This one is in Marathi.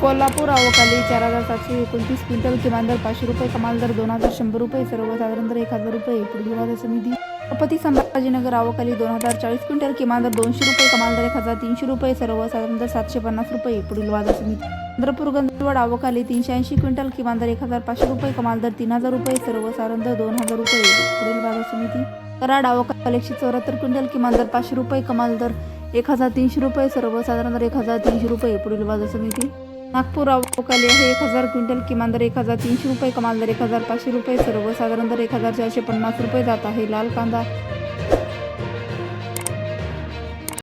कोल्हापूर अवकाली चार हजार सातशे एकोणतीस क्विंटल किमान दर पाचशे रुपये कमाल दर दोन हजार शंभर रुपये सर्वसाधारण दर एक हजार रुपये पुढील समिती. छत्रपती संभाजीनगर अवकाली दोन हजार चाळीस क्विंटल किमान दर दोनशे रुपये कमाल दर एक हजार तीनशे रुपये सर्वसाधारण दर सातशे पन्नास रुपये पुढील बाजार समिती. चंद्रपूर गंधवड अवकाली तीनशे ऐंशी क्विंटल किमान दर एक हजार पाचशे रुपये कमाल दर तीन हजार रुपये सर्वसाधारण दर दोन हजार रुपये पुढील बाजार समिती. कराड अवकाली एकशे चौऱ्याहत्तर क्विंटल किमान दर पाचशे रुपये कमाल दर एक हजार तीनशे रुपये सर्वसाधारण दर एक हजार तीनशे रुपये पुढील बाजार समिती. नागपूर अवकाली आहे. एक हजार क्विंटल किमान दर एक हजार तीनशे रुपये कमाल दर एक हजार पाचशे रुपये सर्वसाधारण दर एक हजार चारशे पन्नास रुपये जात आहे. लाल कांदा